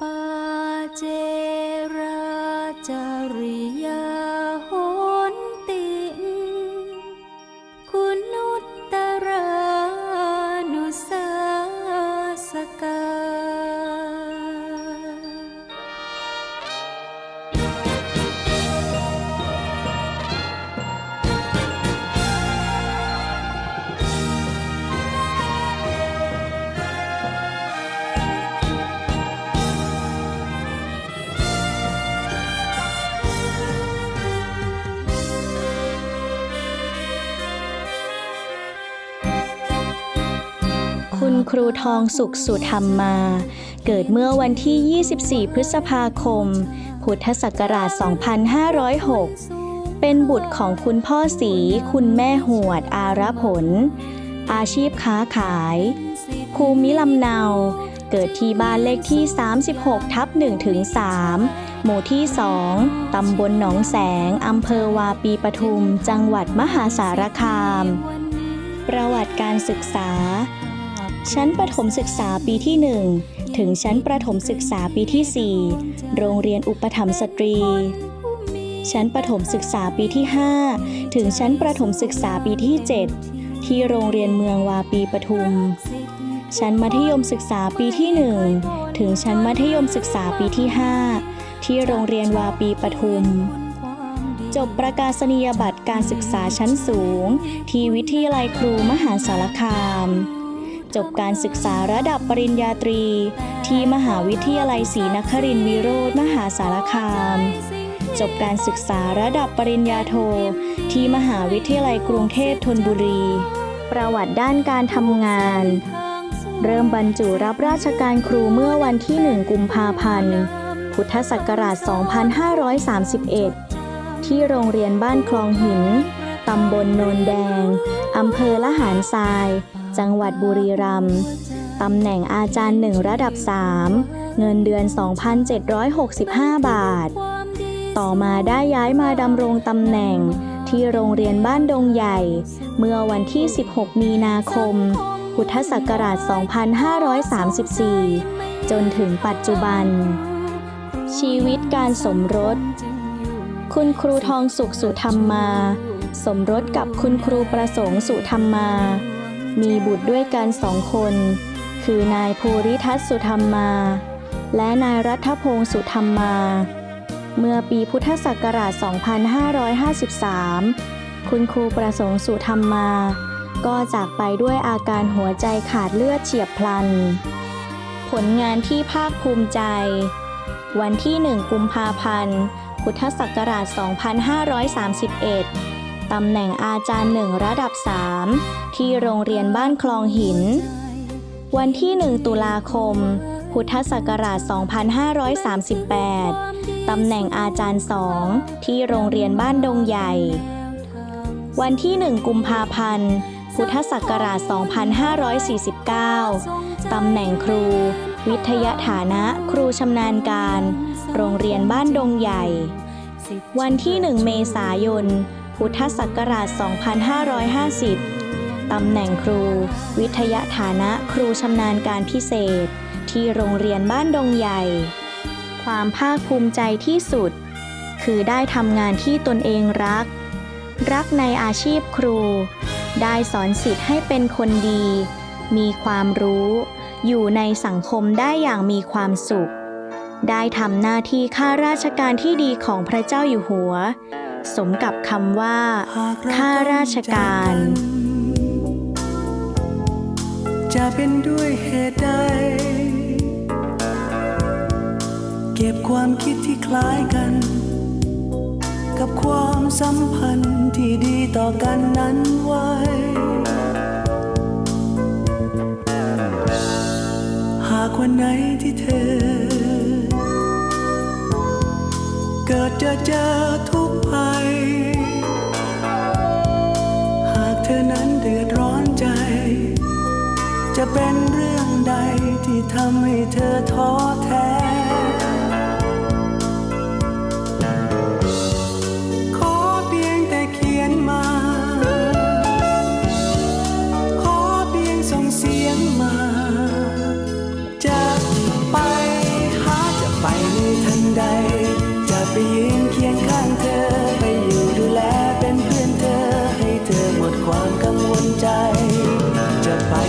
ปาเจราจาริยา คุณครูทองสุขสุธรรมมา เกิดเมื่อวันที่ 24 พฤษภาคม พุทธศักราช 2506 เป็นบุตรของคุณพ่อศรีคุณแม่หวด อารผล อาชีพค้าขาย ภูมิลำเนา เกิดที่บ้านเลขที่ 36 ทับ1ถึง3หมู่ที่ 2 ตำบลหนองแสง อำเภอวาปีปทุม จังหวัดมหาสารคามประวัติการศึกษา ชั้นประถมศึกษาปีที่ 1 ถึงชั้นประถมศึกษาปีที่ 4 โรงเรียนอุปถัมภ์สตรี ชั้นประถมศึกษาปีที่ 5 ถึงชั้นประถมศึกษาปีที่ 7 ที่โรงเรียนเมืองวาปีปทุม ชั้นมัธยมศึกษาปีที่ 1 ถึงชั้นมัธยมศึกษาปีที่ 5 ที่โรงเรียนวาปีปทุมจบประกาศนียบัตรการศึกษาชั้นสูง ที่วิทยาลัยครูมหาสารคาม จบการศึกษาระดับปริญญาตรี ที่มหาวิทยาลัยศรีนครินทรวิโรธมหาสารคาม จบการศึกษาระดับปริญญาโท ที่มหาวิทยาลัยกรุงเทพธนบุรี ประวัติด้านการทำงาน เริ่มบรรจุรับราชการครูเมื่อวันที่ 1 กุมภาพันธ์ พุทธศักราช 2531 ที่โรงเรียนบ้านคลองหิน ตำบลโนนแดง อำเภอละหารทราย จังหวัดบุรีรัมย์ตำแหน่งอาจารย์หนึ่งระดับ 3 เงินเดือน 2,765 บาท ต่อมาได้ย้ายมาดำรงตำแหน่งที่โรงเรียนบ้านดงใหญ่ เมื่อวันที่ 16 มีนาคม พุทธศักราช 2534 จนถึงปัจจุบัน ชีวิตการสมรส คุณครูทองสุขสุธรรมมา สมรสกับคุณครูประสงค์สุธรรมมา มีบุตรด้วยกันสองคน คือนายภูริทัศสุธรรมมา และนายรัฐพงศ์สุธรรมมา เมื่อปีพุทธศักราช 2553 คุณครูประสงค์สุธรรมมา ก็จากไปด้วยอาการหัวใจขาดเลือดเฉียบพลัน ผลงานที่ภาคภูมิใจ วันที่ 1 กุมภาพันธ์ พุทธศักราช 2531 ตำแหน่งอาจารย์หนึ่งระดับ 3 ที่โรงเรียนบ้านคลองหิน วันที่ 1 ตุลาคม พุทธศักราช 2538 ตำแหน่งอาจารย์2ที่โรงเรียนบ้านดงใหญ่ วันที่ 1 กุมภาพันธ์ พุทธศักราช 2549 ตำแหน่งครู วิทยาฐานะครูชำนาญการ โรงเรียนบ้านดงใหญ่ วันที่ 1 เมษายน พุทธศักราช 2550 ตำแหน่งครู วิทยาฐานะครูชำนาญการพิเศษ ที่โรงเรียนบ้านดงใหญ่ ความภาคภูมิใจที่สุด คือได้ทำงานที่ตนเองรัก รักในอาชีพครู ได้สอนสิทธิ์ให้เป็นคนดี มีความรู้ อยู่ในสังคมได้อย่างมีความสุขได้ทำหน้าที่ข้าราชการที่ดีของพระเจ้าอยู่หัว สมกับคำว่าข้าราชการ จะเป็นด้วยเหตุใด เก็บความคิดที่คล้ายกัน กับความสัมพันธ์ที่ดีต่อกันนั้นไว้หากวันไหนที่เธอ เกิดจะเจอทุก หากเธอนั้นเดือดร้อนใจ จะเป็นเรื่องใดที่ทำให้เธอท้อแท้ขอเพียงแต่เขียนมาขอเพียงส่งเสียงมา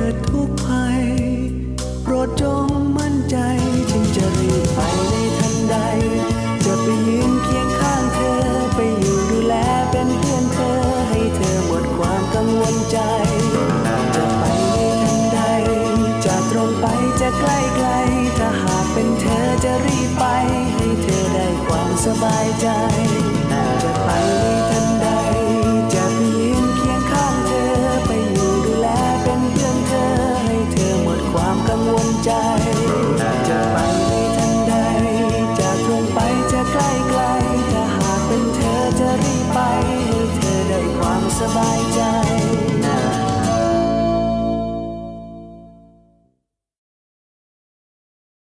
เกิดทุกภัย โปรดจงมั่นใจจึงจะรีบไปในทันใด จะไปยืนเคียงข้างเธอ ไปอยู่ดูแลเป็นเพื่อนเธอ ให้เธอหมดความกังวลใจ จะไปในทันใด จะตรงไปจะใกล้ไกล ถ้าหากเป็นเธอจะรีบไป ให้เธอได้ความสบายใจ จะไปใน